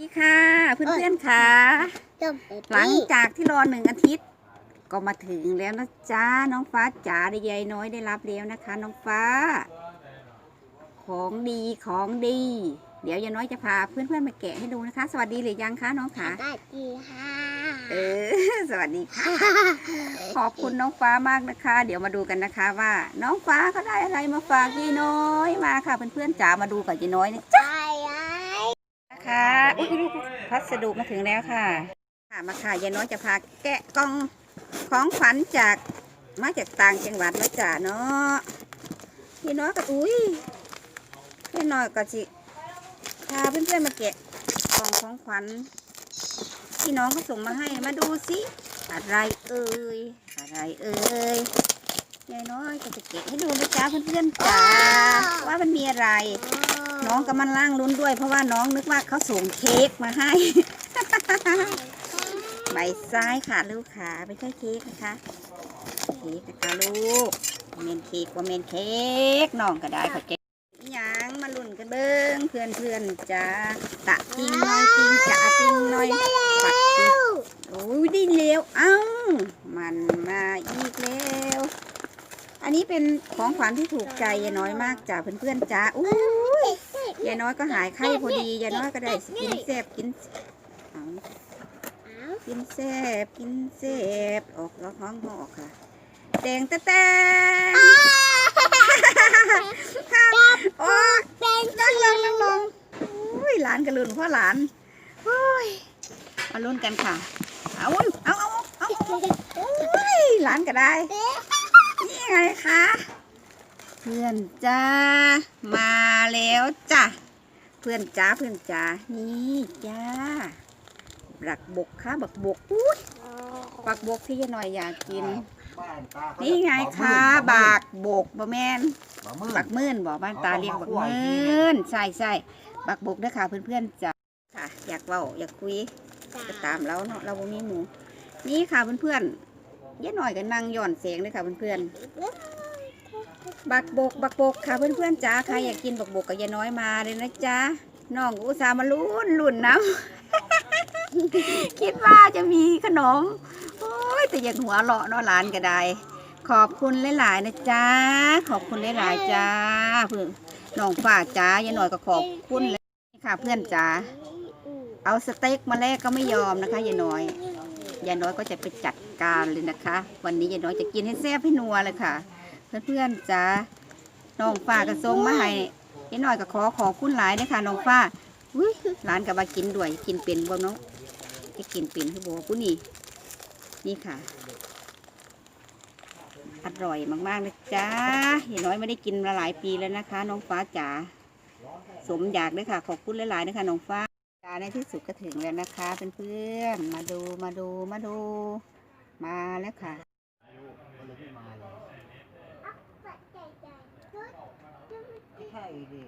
ดีค่ะเพื่อนๆค่ะจบไปหลังจากที่รอหนึ่งอาทิตย์ ก็มาถึงแล้วนะจ๊ะน้องฟ้าจ๋าได้ยายน้อยได้รับแล้วนะคะ น้องฟ้า ของดีของดี เดี๋ยวยายน้อยจะพาเพื่อนๆมาแกะให้ดูนะคะ สวัสดีหรือยังคะน้องสคะวัสดีค่ะเออสวัสดีค่ะ ขอบคุณน้องฟ้ามากนะคะ เดี๋ยวมาดูกันนะคะว่า น้องฟ้าเขาได้อะไรมาฝากยายน้อยมาค่ะเพื่อนๆจ๋ามาดูกับยายน้อยนะจ๊ะไอ้ไอ้ นะคะอุ๊ยอุ๊ยอุ๊ยพัสดุมาถึงแล้วค่ะ ค่ะมาค่ะยายน้อยจะพาแกะกล่องของขวัญจากมาจากต่างจังหวัดนะจ๊ะเนาะยายน้อยก็อุ้ยยายน้อยก็สิพาเพื่อนๆมาแกะกล่องของขวัญที่น้องเขาส่งมาให้มาดูสิอะไรเอ่ยอะไรเอ่ยยายน้อยก็จะแกะให้ดูนะจ๊ะเพื่อนๆจ๋าว่ามันมีอะไร น้องกำลังล่างลุ้นด้วย เพราะว่าน้องนึกว่าเขาส่งเค้กมาให้ ใบซ้ายค่ะลูกขาไม่ใช่เค้กนะคะเค้กนะคะลูกเมนเค้กว่าเมนเค้กน้องก็ได้เขาเจ๊อิหยังมาลุ้นกันเบิ้งเพื่อนเพื่อนจ้าตะติงหน่อยติงจะติงหน่อยปัดติ้งโอ้ยได้เร็วเอ้ามันมาอีกแล้วอันนี้เป็นของขวัญที่ถูกใจน้อยมากจ้าเพื่อนๆจ้าอู้ ยยายน้อยก็หายไข้พอดียายน้อยก็ได้กินแซ่บกินเอากินแซบกินแซบออกแล้วห้องหอกค่ะแตงตะแตงโอ้ยนั่งลงนั่งลงอุ้ยหลานกระลุนพ่อหลานโอ้ยมาลุ้นกันค่ะเอาเอาเอาเอาเอาโอ้ยหลานก็ได้นี่ไงคะเพื่อนจ้ามา แล้วจ้ะเพื่อนจ้าเพื่อนจ้านี่จ้าบักบกค่ะบักบกอุ้ยบักบกที่ยายหน่อยอยากกิน นี่ไงคะบักบกบะแมนบะมือบักมื่นบอกบ้านตาเรียกบักมื่นใช่ใช่บักบกเด้อค่ะเพื่อนๆจ้ะค่ะ อยากเว้าอยากคุยก็ตามเราเนาะเราบ่มีหมู นี่ค่ะเพื่อนๆยายหน่อยก็นั่งหย่อนเสียงเลยค่ะเพื่อนๆ บักบกบักบกค่ะเพื่อนๆจ้าใครอยากกินบักบกกับยายน้อยมาเลยนะจ๊ะน้องอุตส่าห์มาลุ้นลุ้นน้ำ คิดว่าจะมีขนม โอ้ยแต่อยังหัวเราะเนาะหลานก็ได้ ขอบคุณหลายๆนะจ๊ะขอบคุณหลายๆจ้าเพื่อนน้องฝ้าจ้ายายหน่อยก็ขอบคุณเลยค่ะเพื่อนจ้าเอาสเต็กมาแลกก็ไม่ยอมนะคะยายน้อยยายน้อยก็จะไปจัดการเลยนะคะ วันนี้ยายน้อยจะกินให้แซ่บให้นัวเลยค่ะ เพื่อนๆจ้าน้องฝ้ากระทรงมาให้ยายน้อยก็ขอขอบคุณหลายนะคะน้องฝ้าอุ้ยหลานกับมากินด้วย กินเป็นบ่เนาะจะกินเป็นคือบอกผู้นี่นี่ค่ะ อร่อยมากๆนะจ๊ะอย่าน้อยไม่ได้กินมาหลายปีแล้วนะคะ น้องฟ้าจ๋าสมอยากด้วยค่ะ ขอบคุณหลายๆนะคะน้องฟ้าจ๋าในที่สุดก็ถึงแล้วนะคะเพื่อนๆมาดูมาดูมาดู มาแล้วค่ะ ใช่ดิ